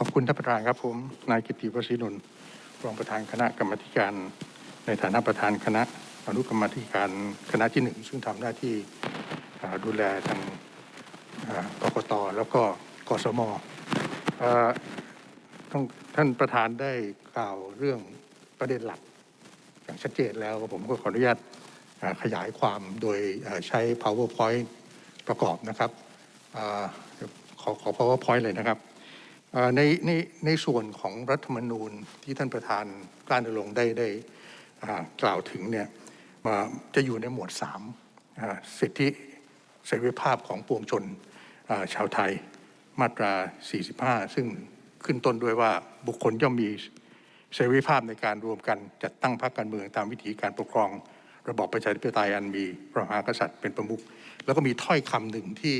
ขอบคุณท่านประธานครับผม นายกิติวชินนท์รองประธานคณะกรรมการ ในฐานะประธานคณะอนุกรรมธิการคณะที่หนึ่งซึ่งทำหน้าที่ดูแลทางกกตแล้วก็กสมท่านประธานได้กล่าวเรื่องประเด็นหลัก อย่างชัดเจนแล้วผมก็ขออนุญาตขยายความโดยใช้ powerpoint ประกอบนะครับอขอขอ powerpoint เลยนะครับ ในในในส่วนของรัฐธรรมนูญที่ท่านประธานกล้าณรงค์ได้ได้กล่าวถึงเนี่ยจะอยู่ในหมวด3สิทธิเสรีภาพของปวงชนชาวไทยมาตรา 45 ซึ่งขึ้นต้นด้วยว่าบุคคลย่อมมีเสรีภาพในการรวมกันจัดตั้งพรรคการเมืองตามวิธีการปกครอง ระบอบประชาธิปไตยอันมีพระมหากษัตริย์เป็นประมุขแล้วก็มีถ้อยคำหนึ่งที่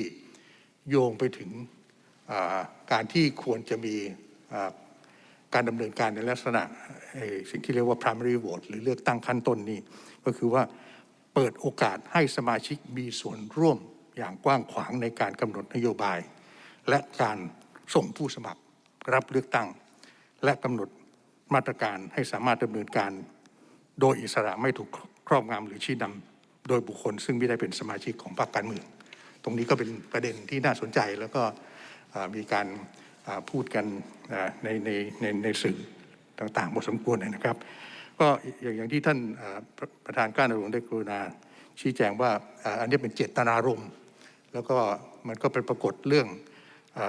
โยงไปถึง การที่ควรจะมีการดำเนินการในลักษณะสิ่งที่เรียกว่า primary vote หรือเลือกตั้งขั้นต้นนี้ ก็คือว่าเปิดโอกาสให้สมาชิกมีส่วนร่วมอย่างกว้างขวางในการกำหนดนโยบาย และการส่งผู้สมัครรับเลือกตั้ง และกำหนดมาตรการให้สามารถดำเนินการ โดยอิสระไม่ถูกครอบงำหรือชี้นำโดยบุคคล ซึ่งไม่ได้เป็นสมาชิกของพรรคการเมือง ตรงนี้ก็เป็นประเด็นที่น่าสนใจแล้วก็ มีการพูดกันในในในในสื่อต่างๆพอสมควรนะครับ ก็อย่างอย่างที่ท่านประธานก้าหลวงได้กรุณาชี้แจงว่าอันนี้เป็นเจตนารมณ์แล้วก็มันก็เป็นปรากฏเรื่องอ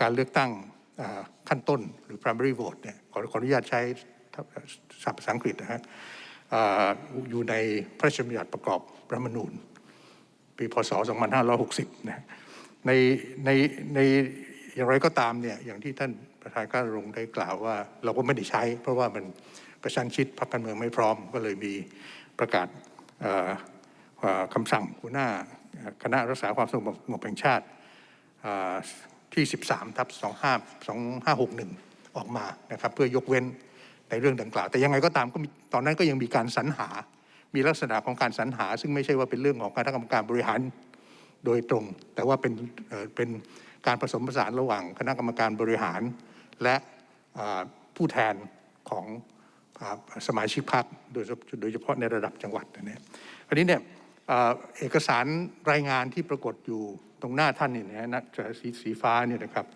การเลือกตั้งขั้นต้นหรือ primary vote เนี่ยขอขออนุญาตใช้ศัพท์ภาษาอังกฤษนะฮะอ่าอยู่ในพระราชบัญญัติประกอบรัฐธรรมนูญ ปีพศ 2560 นะ ในในในอย่างไรก็ตามเนี่ยอย่างที่ท่านประธานก้าลงได้กล่าวว่า เราก็ไม่ได้ใช้ เพราะว่ามันประชันชิดพรรคการเมืองไม่พร้อม ก็เลยมีประกาศคำสั่งหัวหน้าคณะรักษาความสงบแห่งชาติที่ 13ทับ25 2561 ออกมานะครับเพื่อยกเว้นในเรื่องดังกล่าว แต่ยังไงก็ตามก็มีตอนนั้นก็ยังมีการสรรหา มีลักษณะของการสรรหา ซึ่งไม่ใช่ว่าเป็นเรื่องของคณะกรรมการบริหาร โดยตรง แต่ว่าเป็นเป็นการผสมผสานระหว่างคณะกรรมการบริหาร และผู้แทนของอ่าสมาชิกพรรคโดยเฉพาะในระดับจังหวัดนี่อันนี้เนี่ยเอกสารรายงานที่ปรากฏอยู่ตรงหน้าท่านนี่นะฮะหน้าสีสีฟ้าเนี่ยนะครับ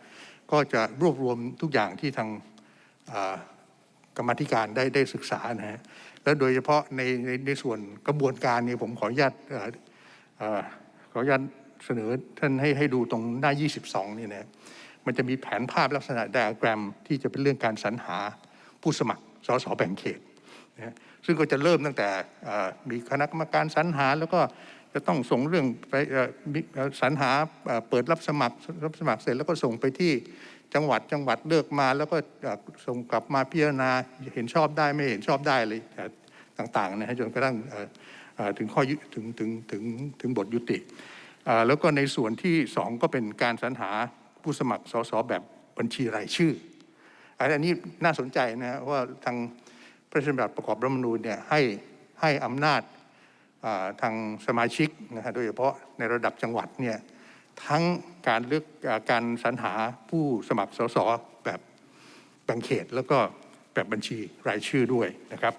ก็จะรวบรวมทุกอย่างที่ทางกรรมธิการได้ได้ศึกษานะฮะแล้วโดยเฉพาะในในในส่วนกระบวนการเนี่ยผมขออนุญาตขออนุญาต เสนอท่านให้ให้ดูตรงหน้า 22นี่นะมันจะมีแผนภาพลักษณะไดอะแกรม ที่จะเป็นเรื่องการสรรหาผู้สมัครสสแบ่งเขตนะซึ่งก็จะเริ่มตั้งแต่มีคณะกรรมการสรรหาแล้วก็จะต้องส่งเรื่องไปสรรหาเปิดรับสมัครรับสมัครเสร็จแล้วก็ส่งไปที่จังหวัดจังหวัดเลือกมา แล้วก็ส่งกลับมาพิจารณาเห็นชอบได้ไม่เห็นชอบได้เลยต่างๆนะฮะจนกระทั่งถึงข้อถึงถึงถึงถึงบทยุติ แล้วก็ในส่วนที่สองก็เป็นการสรรหาผู้สมัครสสแบบบัญชีรายชื่อ อันนี้น่าสนใจนะว่าทางพระราชบัญญัติประกอบรัฐมนูญเนี่ยให้ให้อำนาจทางสมาชิกนะฮะโดยเฉพาะในระดับจังหวัดเนี่ยทั้งการเลือกการสรรหาผู้สมัครสสแบบแบ่งเขตแล้วก็แบบบัญชีรายชื่อด้วยนะครับ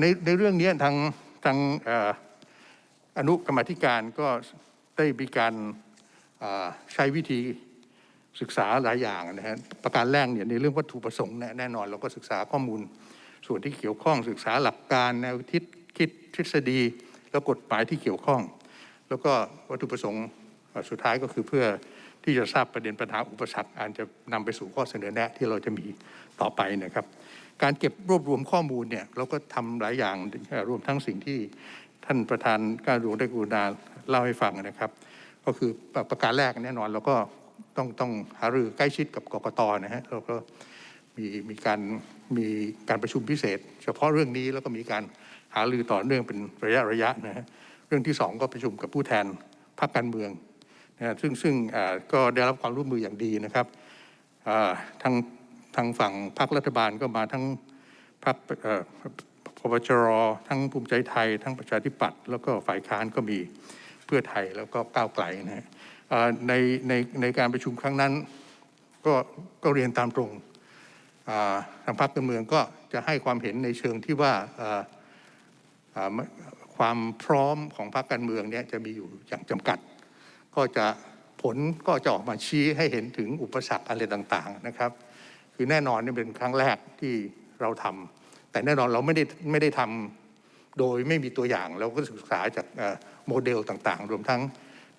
ในในเรื่องนี้ทางทางออนุกรรมธิการก็ ได้มีการใช้วิธีศึกษาหลายอย่างนะฮะประการแรกเนี่ยในเรื่องวัตถุประสงค์แน่นอน เราก็ศึกษาข้อมูล ส่วนที่เกี่ยวข้องศึกษาหลักการแนวคิดคิดทฤษฎี แล้วกฎหมายที่เกี่ยวข้อง แล้วก็วัตถุประสงค์สุดท้ายก็คือเพื่อที่จะทราบประเด็นปัญหาอุปสรรคอาจจะนำไปสู่ข้อเสนอแนะที่เราจะมีต่อไปนะครับ การเก็บรวบรวมข้อมูลเนี่ยเราก็ทำหลายอย่างรวมทั้งสิ่งที่ท่านประธานการหลวงได้กรุณา เล่าให้ฟังนะครับ ก็คือประการแรกแน่นอนเราก็ต้องต้องหารือใกล้ชิดกับกกตนะฮะเราก็มีมีการมีการประชุมพิเศษ เฉพาะเรื่องนี้แล้วก็มีการหารือต่อเนื่องเป็นระยะระยะนะฮะเรื่องที่สองก็ประชุมกับผู้แทนพรรคการเมืองนะฮะซึ่งซึ่งก็ได้รับความร่วมมืออย่างดีนะครับทางทางฝั่งพรรครัฐบาลก็มาทั้งพรรคอ่อพปชรทั้งภูมิใจไทย ทั้งประชาธิปัตย์แล้วก็ฝ่ายค้านก็มี เพื่อไทยแล้วก็ก้าวไกลนะฮะในในในการประชุมครั้งนั้นก็ก็เรียนตามตรงทางพรรคการเมืองก็จะให้ความเห็นในเชิงที่ว่าความพร้อมของพรรคการเมืองเนี่ยจะมีอยู่อย่างจำกัด ก็จะผลก็จะออกมาชี้ให้เห็นถึงอุปสรรคอะไรต่างๆนะครับ คือแน่นอนนี่เป็นครั้งแรกที่เราทำแต่แน่นอนเราไม่ได้ไม่ได้ทำโดยไม่มีตัวอย่างเราก็ศึกษาจาก โมเดลต่างๆ รวมทั้ง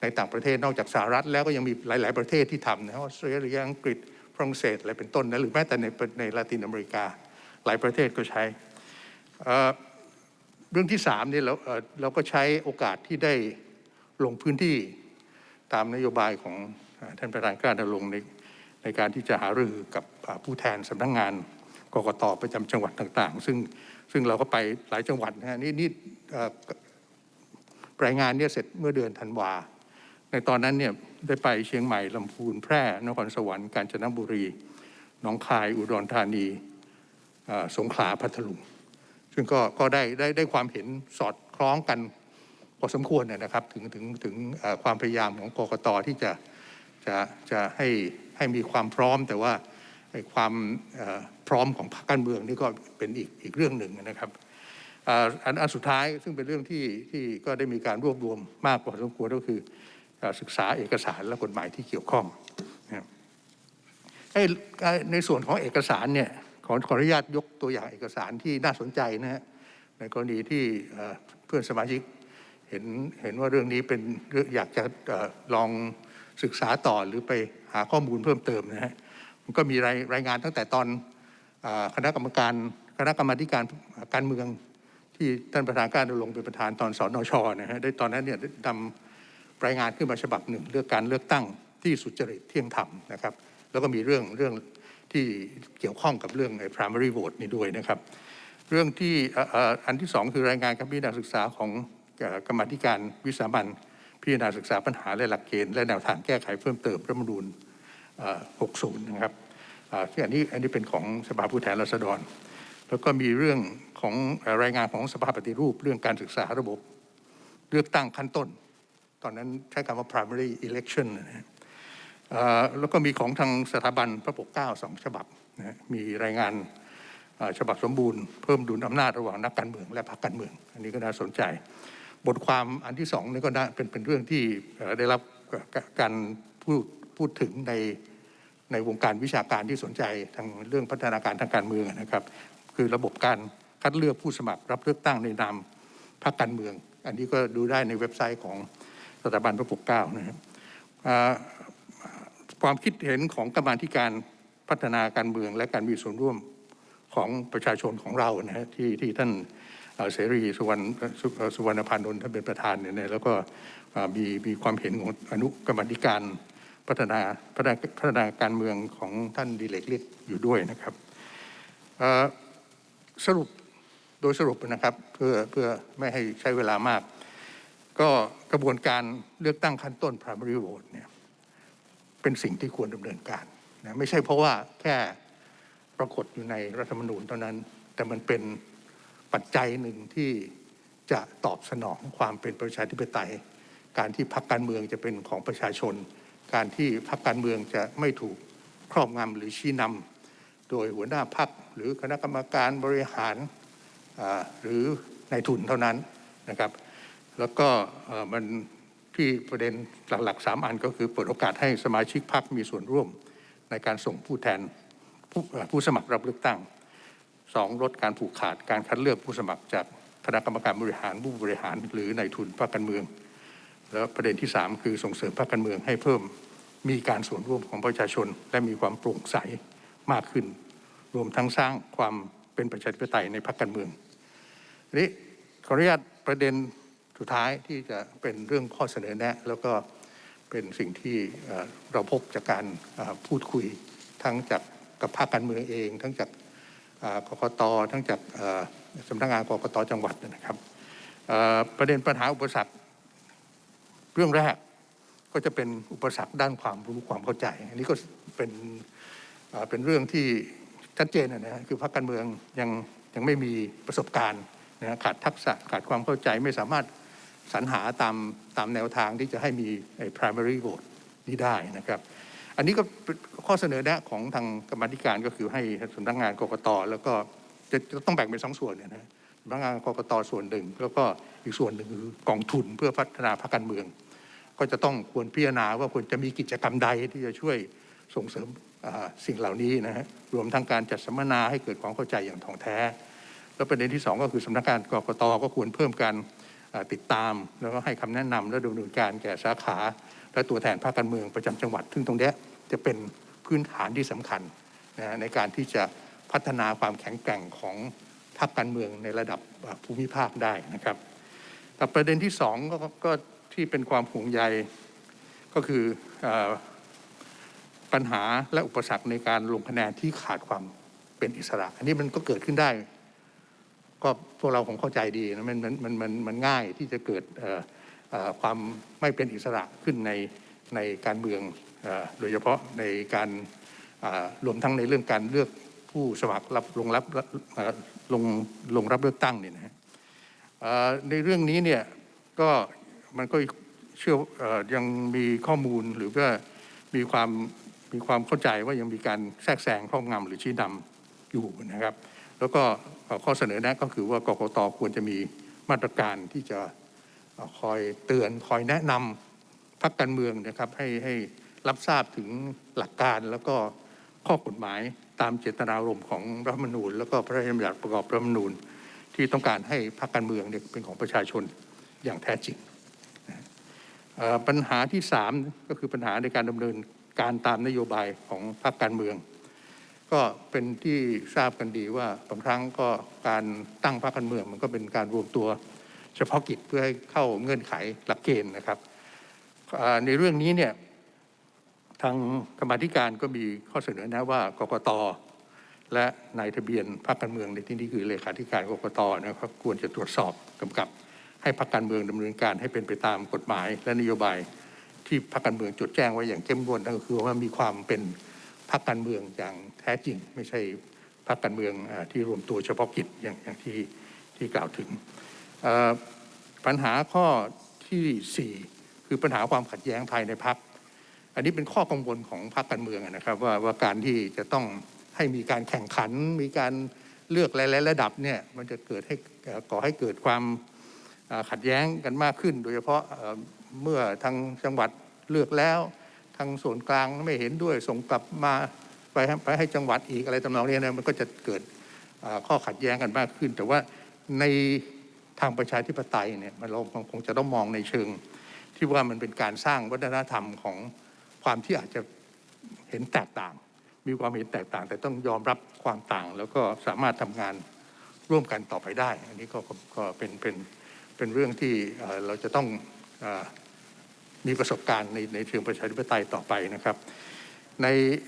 ในต่างประเทศนอกจากสหรัฐ แล้วก็ยังมีหลาย ๆ ประเทศที่ทำนะออสเตรเลียอังกฤษฝรั่งเศสอะไรเป็นต้นนะหรือแม้แต่ในในลาตินอเมริกา หลายประเทศก็ใช้เเรื่องที่สามเนี่ยเราเราก็ใช้โอกาสที่ได้ลงพื้นที่ตามนโยบายของอท่านประธานกล้าดำรงในในการที่จะหารือกับผู้แทนสำนักงงานกกตประจำจังหวัดต่าง ๆ ซึ่งซึ่งเราก็ไปหลายจังหวัดนะฮะนี่นี่ รายงานเนี่ยเสร็จเมื่อเดือนธันวา ในตอนนั้นเนี่ยได้ไปเชียงใหม่ลำพูนแพร่นครสวรรค์กาญจนบุรีหนองคายอุดรธานีสงขลาพัทลุงซึ่งก็ก็ได้ได้ได้ความเห็นสอดคล้องกันพอสมควรเนยนะครับถึงถึงถึงความพยายามของกกตที่จะจะจะให้ให้มีความพร้อม แต่ว่าความพร้อมของพรรคการเมืองนี่ก็เป็นอีกอีกเรื่องหนึ่งนะครับ อันอันสุดท้ายซึ่งเป็นเรื่องที่ที่ก็ได้มีการรวบรวมมากพอสมควรก็คือศึกษาเอกสารและกฎหมายที่เกี่ยวข้องนะครับในส่วนของเอกสารเนี่ยขอขออนุญาตยกตัวอย่างเอกสารที่น่าสนใจนะฮะในกรณีที่เพื่อนสมาชิกเห็นเห็นว่าเรื่องนี้เป็นอยากจะลองศึกษาต่อหรือไปหาข้อมูลเพิ่มเติมนะฮะมันก็มีรายรายงานตั้งแต่ตอนคณะกรรมการคณะกรรมการการเมือง ที่ท่านประธานการดำรงเป็นประธานตอนสอนอชนะฮะได้ตอนนั้นเนี่ยได้นำรายงานขึ้นมาฉบับหนึ่งเรื่องการเลือกตั้งที่สุจริตเที่ยงธรรมนะครับ แล้วก็มีเรื่องเรื่องที่เกี่ยวข้องกับเรื่องไอ้ primary vote นี่ด้วยนะครับ เรื่องที่อันที่สองคือรายงานการพิจารณาศึกษาของกรรมธิการวิสามันพิจารณาศึกษาปัญหาและหลักเกณฑ์และแนวทางแก้ไขเพิ่มเติมรัฐธรรมนูญเอ่อ60 นะครับอ่าซึ่งอันนี้อันนี้เป็นของสภาผู้แทนราษฎร แล้วก็มีเรื่อง ของรายงานของสภาปฏิรูป เรื่องการศึกษาระบบ เลือกตั้งขั้นต้น ตอนนั้นใช้คำว่า primary election นะแล้วก็มีของทางสถาบันพระปกเกล้าสองฉบับนะมีรายงานฉบับสมบูรณ์เพิ่มดุลอำนาจระหว่างนักการเมืองและพรรคการเมือง อันนี้ก็น่าสนใจ บทความอันที่สองนี่ก็น่าเป็นเป็นเรื่องที่ได้รับการพูดพูดถึงในในวงการวิชาการที่สนใจทางเรื่องพัฒนาการทางการเมืองนะครับ คือระบบการ คัดเลือกผู้สมัครรับเลือกตั้งในนามพรรคการเมือง อันนี้ก็ดูได้ในเว็บไซต์ของสถาบันพระปกเกล้านะครับความคิดเห็นของกรรมาธิการพัฒนาการเมืองและการมีส่วนร่วมของประชาชนของเรานะฮะที่ที่ท่านเสรีสุวรรณสุวรรณพานนท์ท่านเป็นประธานเนี่ยแล้วก็มีมีความเห็นของอนุกรรมธิการพัฒนาพัฒนาพัฒนาการเมืองของท่านดิเลกฤทธิ์อยู่ด้วยนะครับสรุป โดยสรุปนะครับเพื่อเพื่อไม่ให้ใช้เวลามาก ก็กระบวนการเลือกตั้งขั้นต้น primary vote เนี่ยเป็นสิ่งที่ควรดำเนินการนะไม่ใช่เพราะว่าแค่ปรากฏอยู่ในรัฐธรรมนูญเท่านั้น แต่มันเป็นปัจจัยหนึ่งที่จะตอบสนองความเป็นประชาธิปไตย การที่พรรคการเมืองจะเป็นของประชาชน การที่พรรคการเมืองจะไม่ถูกครอบงำหรือชี้นำโดยหัวหน้าพรรคหรือคณะกรรมการบริหาร หรือในทุนเท่านั้นนะครับ แล้วก็มันที่ประเด็นหลักๆสามอันก็คือเปิดโอกาสให้สมาชิกพรรคมีส่วนร่วมในการส่งผู้แทนผู้ผู้สมัครรับเลือกตั้งสองลดการผูกขาดการคัดเลือกผู้สมัครจากคณะกรรมการบริหารผู้บริหารหรือในทุนพรรคการเมือง แล้วประเด็นที่สามคือส่งเสริมพรรคการเมืองให้เพิ่มมีการส่วนร่วมของประชาชน และมีความโปร่งใสมากขึ้น รวมทั้งสร้างความเป็นประชาธิปไตยในพรรคการเมือง นี้ขออนุญาตประเด็นสุดท้ายที่จะเป็นเรื่องข้อเสนอแนะ แล้วก็เป็นสิ่งที่เราพบจากการพูดคุยทั้งจากกับภาคการเมืองเอง ทั้งจากกกตทั้งจากสำนักงานกกตจังหวัดนะครับประเด็นปัญหาอุปสรรคเรื่องแรกก็จะเป็นอุปสรรคด้านความรู้ความเข้าใจ อันนี้ก็เป็นเอ่อเป็นเรื่องที่ชัดเจนนะฮะคือพรรคการเมืองยังยังไม่มีประสบการณ์ นะขาดทักษะขาดความเข้าใจไม่สามารถสรรหาตามตามแนวทางที่จะให้มีไอ้ primary vote นี้ได้นะครับ อันนี้ก็ข้อเสนอแนะของทางกรรมธิการก็คือให้สำนักงานกกตแล้วก็จะจะต้องแบ่งเป็นสองส่วนเนี่ยนะสำนักงานกกตส่วนหนึ่ง แล้วก็อีกส่วนหนึ่งคือกองทุนเพื่อพัฒนาพรรคการเมือง ก็จะต้องควรพิจารณาว่าควรจะมีกิจกรรมใดที่จะช่วยส่งเสริมสิ่งเหล่านี้นะฮะรวมทั้งการจัดสัมมนาให้เกิดความเข้าใจอย่างถ่องแท้ แล้วประเด็นที่สองก็คือสำนักงานกรกตก็ควรเพิ่มการติดตาม แล้วก็ให้คำแนะนำและดำเนินการแก่สาขา และตัวแทนภาคการเมืองประจำจังหวัด ซึ่งตรงนี้จะเป็นพื้นฐานที่สำคัญนะในการที่จะพัฒนาความแข็งแกร่งของพรรคการเมืองในระดับภูมิภาคได้นะครับ แต่ประเด็นที่สองก็ก็ที่เป็นความห่วงใยก็คืออปัญหาและอุปสรรคในการลงคะแนนที่ขาดความเป็นอิสระ อันนี้มันก็เกิดขึ้นได้ ก็พวกเราคงเข้าใจดีนะมันมันมันมันมันง่ายที่จะเกิดความไม่เป็นอิสระขึ้นในในการเมืองโดยเฉพาะในการรวมทั้งในเรื่องการเลือกผู้สมัครรับลงรับเอ่อลงลงรับเลือกตั้งเนี่ยนะฮะในเรื่องนี้เนี่ยก็มันก็เชื่อออยังมีข้อมูลหรือว่ามีความมีความเข้าใจว่ายังมีการแทรกแซงครอบงำหรือชี้นำอยู่นะครับ แล้วก็ ข้อเสนอแนะก็คือว่ากกตควรจะมีมาตรการที่จะคอยเตือนคอยแนะนำพรรคการเมืองนะครับให้ให้รับทราบถึงหลักการแล้วก็ข้อกฎหมายตามเจตนารมณ์ของรัฐมนูญ แล้วก็พระราชบัญญัติประกอบรัฐมนูญ ที่ต้องการให้พรรคการเมืองเนี่ยเป็นของประชาชนอย่างแท้จริง ปัญหาที่สามก็คือปัญหาในการดำเนินการตามนโยบายของพรรคการเมือง ก็เป็นที่ทราบกันดีว่าบางครั้งก็การตั้งพรรคการเมืองมันก็เป็นการรวมตัว เฉพาะกิจเพื่อให้เข้าเงื่อนไขหลักเกณฑ์นะครับในเรื่องนี้เนี่ยทางกรรมธิการก็มีข้อเสนอแนะว่ากกตและนายทะเบียนพรรคการเมืองในที่นี้คือเลขาธิการกกตนะครับควรจะตรวจสอบกำกับ ให้พรรคการเมืองดำเนินการให้เป็นไปตามกฎหมาย และนโยบายที่พรรคการเมืองจดแจ้งไว้อย่างเข้มงวดนั่นก็คือว่ามีความเป็นพรรคการเมืองอย่าง ท้จริง ไม่ใช่พรรคการเมืองที่รวมตัวเฉพาะกิจอย่างอย่างที่ที่กล่าวถึง ปัญหาข้อที่สี่คือปัญหาความขัดแย้งภายในพรรคอันนี้เป็นข้อกังวลของพรรคการเมืองนะครับ ว่าว่าการที่จะต้องให้มีการแข่งขัน มีการเลือกหลายๆระดับเนี่ยมันจะเกิดให้ก่อให้เกิดความขัดแย้งกันมากขึ้น โดยเฉพาะเมื่อทางจังหวัดเลือกแล้ว ทางส่วนกลางไม่เห็นด้วยส่งกลับมา ไปให้ไปให้จังหวัดอีกอะไรตำนองเนี้นะมันก็จะเกิดข้อขัดแย้งกันมากขึ้น แต่ว่าในทางประชาธิปไตยเนี่ยมันเราคงจะต้องมองในเชิง ที่ว่ามันเป็นการสร้างวัฒนธรรมของความที่อาจจะเห็นแตกต่าง มีความเห็นแตกต่าง แต่ต้องยอมรับความต่าง แล้วก็สามารถทำงานร่วมกันต่อไปได้ อันนี้ก็ก็ก็เป็นเป็นเป็นเรื่องที่เราจะต้องอมีประสบการณ์ในในเชิงประชาธิปไตยต่อไปนะครับ ใน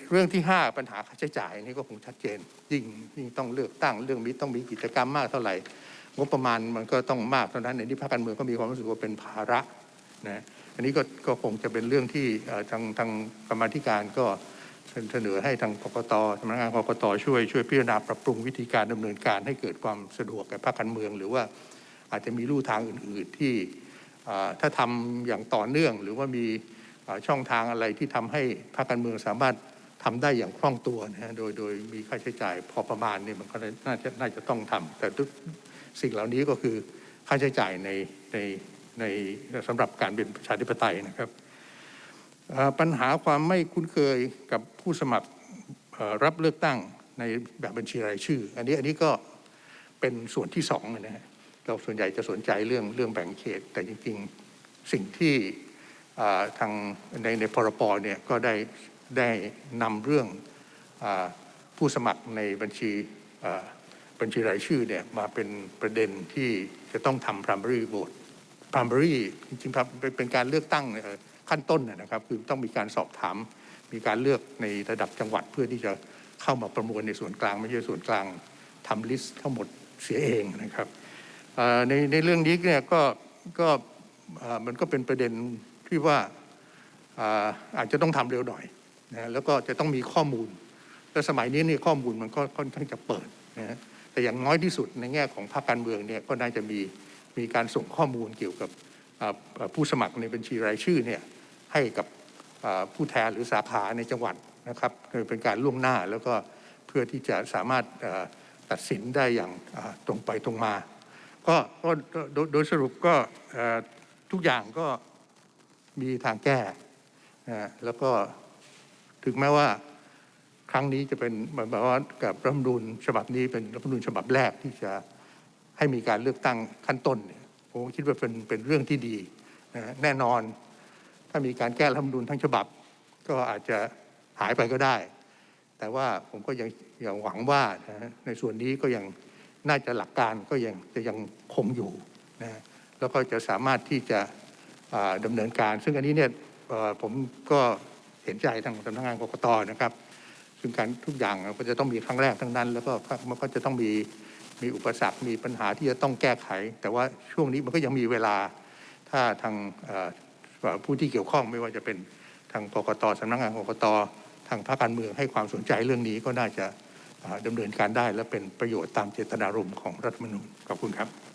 เรื่องที่ 5 ปัญหาค่าใช้จ่ายนี่ก็คงชัดเจน ยิ่งยิ่งต้องเลือกตั้งเรื่องนี้ต้องมีกิจกรรมมากเท่าไหร่งบประมาณมันก็ต้องมากเท่านั้นในที่ภาคการเมืองก็มีความรู้สึกว่าเป็นภาระนะอันนี้ก็ก็คงจะเป็นเรื่องที่ทางทางกรรมธิการก็เสนอให้ทางกกตสำนักงานกกตช่วยช่วยพิจารณาปรับปรุงวิธีการดำเนินการให้เกิดความสะดวกแก่ภาคการเมือง หรือว่าอาจจะมีลู่ทางอื่น ๆที่ถ้าทำอย่างต่อเนื่องหรือว่ามี ช่องทางอะไรที่ทำให้ภาคการเมืองสามารถทำได้อย่างคล่องตัวนะฮะโดยโดยมีค่าใช้จ่ายพอประมาณเนี่ยมันก็น่าจะน่าจะต้องทำแต่ทุกสิ่งเหล่านี้ก็คือค่าใช้จ่ายในในในสำหรับการเป็นประชาธิปไตยนะครับ ปัญหาความไม่คุ้นเคยกับผู้สมัครรับเลือกตั้งในแบบบัญชีรายชื่อ อันนี้อันนี้ก็เป็นส่วนที่สองนะฮะเราส่วนใหญ่จะสนใจเรื่องเรื่องแบ่งเขต แต่จริงๆ สิ่งที่ ทางในในพรปเนี่ยก็ได้ได้นำเรื่องอผู้สมัครในบัญชีบัญชีรายชื่อเนี่ยมาเป็นประเด็นที่จะต้องทำ primary vote primary จริงๆครับเป็นการเลือกตั้งขั้นต้นนะครับคือต้องมีการสอบถาม มีการเลือกในระดับจังหวัดเพื่อที่จะเข้ามาประมวลในส่วนกลาง ไม่ใช่ส่วนกลางทำลิสต์ทั้งหมดเสียเองนะครับในในเรื่องนี้เนี่ยก็ก็มันก็เป็นประเด็น ที่ว่าอาอาจจะต้องทำเร็วหน่อยนะแล้วก็จะต้องมีข้อมูล และสมัยนี้นี่ข้อมูลมันก็ค่อนข้างจะเปิดนะฮะแต่อย่างน้อยที่สุดในแง่ของภาคการเมืองเนี่ยก็น่าจะมีมีการส่งข้อมูลเกี่ยวกับผู้สมัครในบัญชีรายชื่อเนี่ยให้กับผู้แทนหรือสาขาในจังหวัดนะครับเป็นการล่วงหน้าแล้วก็เพื่อที่จะสามารถตัดสินได้อย่างตรงไปตรงมา ก็โดยสรุปก็ทุกอย่างก็ มีทางแก้นะแล้วก็ถึงแม้ว่าครั้งนี้จะเป็นหมายความว่ากับรัฐมนูญฉบับนี้เป็นรัฐมนูญฉบับแรกที่จะให้มีการเลือกตั้งขั้นต้นเนี่ยผมคิดว่าเป็นเป็นเรื่องที่ดีนะแน่นอน ถ้ามีการแก้รัฐมนูญทั้งฉบับ ก็อาจจะหายไปก็ได้ แต่ว่าผมก็ยังยังหวังว่านะในส่วนนี้ก็ยังน่าจะหลักการก็ยังจะยังคงอยู่นะแล้วก็จะสามารถที่จะ อ่าดำเนินการ ซึ่งอันนี้เนี่ยผมก็เห็นใจทางสำนักงานกกตนะครับ ซึ่งการทุกอย่างก็จะต้องมีครั้งแรกทั้งนั้น แล้วก็มันก็จะต้องมีมีอุปสรรคมีปัญหาที่จะต้องแก้ไข แต่ว่าช่วงนี้มันก็ยังมีเวลาถ้าทางผู้ที่เกี่ยวข้องไม่ว่าจะเป็นทางกกตสำนักงานกกตทางภาคการเมืองให้ความสนใจเรื่องนี้ก็น่าจะอ่าดำเนินการได้และเป็นประโยชน์ตามเจตนารมณ์ของรัฐมนูญขอบคุณครับ